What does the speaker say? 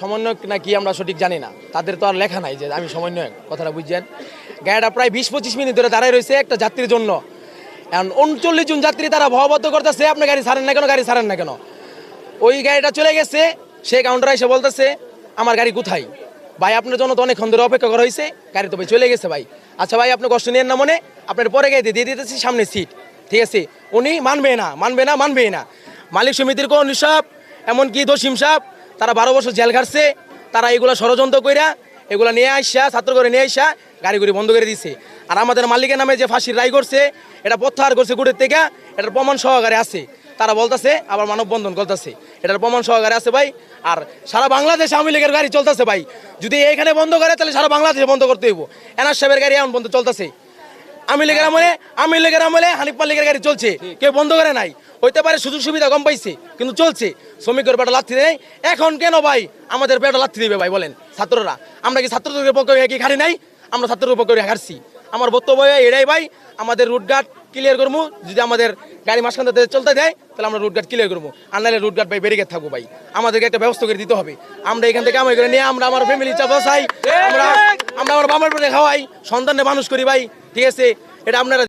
সমন্বয়ক না কি আমরা সঠিক জানি না। তাদের তো আর লেখা নাই যে আমি সমন্বয়ক, কথাটা বুঝছেন? গাড়িটা প্রায় বিশ পঁচিশ মিনিট ধরে দাঁড়ায় রয়েছে একটা যাত্রীর জন্য। এখন উনচল্লিশ জন যাত্রী তারা ভববদ্ধ করতেছে, আপনি গাড়ি ছাড়েন না কেন, গাড়ি ছাড়েন না কেন? ওই গাড়িটা চলে গেছে, সে কাউন্টার এসে বলতেছে, আমার গাড়ি কোথায়? ভাই, আপনার জন্য তো অনেকক্ষণ ধরে অপেক্ষা করা হয়েছে, গাড়ি তো ভাই চলে গেছে ভাই। আচ্ছা ভাই, আপনি কষ্ট নিয়েন না মনে, আপনার পরে গাড়িতে দিয়ে দিতেছি সামনে সিট ঠিক আছে? উনি মানবে না মানবে না মানবে না। মালিক সমিতির কোন সাপ এমনকি দোষিম সাপ তারা বারো বছর জেল খাটছে, তারা এগুলো ষড়যন্ত্র কইরা এগুলো নিয়ে আসা ছাত্র করে নিয়ে আসা গাড়ি গুড়ি বন্ধ করে দিছে। আর আমাদের মালিকের নামে যে ফাঁসির রায় করছে, এটা প্রত্যাহার করছে গুড়ের থেকে, এটার প্রমাণ সহকারে আছে। তারা বলতেছে, আবার মানববন্ধন করতেছে। এটার প্রমাণ সহকারে আছে ভাই। আর সারা বাংলাদেশে আওয়ামী লীগের গাড়ি চলতেছে ভাই। যদি এইখানে বন্ধ করে, তাহলে সারা বাংলাদেশে বন্ধ করতে হইব। এনার সাহেবের গাড়ি এমন বন্ধ চলতেছে। আমি লেগের আমলে আমি লেগের আমলে হানিফ মালিকের গাড়ি চলছে। কেউ বন্ধ করে নাই। হইতে পারে সুযোগ সুবিধা কম পাইছে কিন্তু চলছে। শ্রমিকের বেটা লাথি নেই এখন কেন ভাই আমাদের বেটা লাথি দিবে ভাই বলেন ছাত্ররা? আমরা কি ছাত্রদের পক্ষে কি খাড়ি নাই? আমরা ছাত্রদের পক্ষে হয়ে হারছি আমার বক্তব্য এটাই ভাই আমাদের রুটঘাট ক্লিয়ার করব যদি আমাদের গাড়ি মাঝখান থেকে চলতে দেয়, তাহলে আমরা রুট গার্ড ক্লিয়ার করব আর নাহলে রুটঘাট ভাই বেরিয়ে থাকব ভাই। আমাদেরকে একটা ব্যবস্থা করে দিতে হবে। আমরা এখান থেকে আমার নিয়ে আমরা আমার ফ্যামিলি চাপা চাই। আমরা আমরা আমার বাবার পেটে খাওয়াই। সন্তানে মানুষ করি ভাই। ঠিক আছে? এটা আপনারা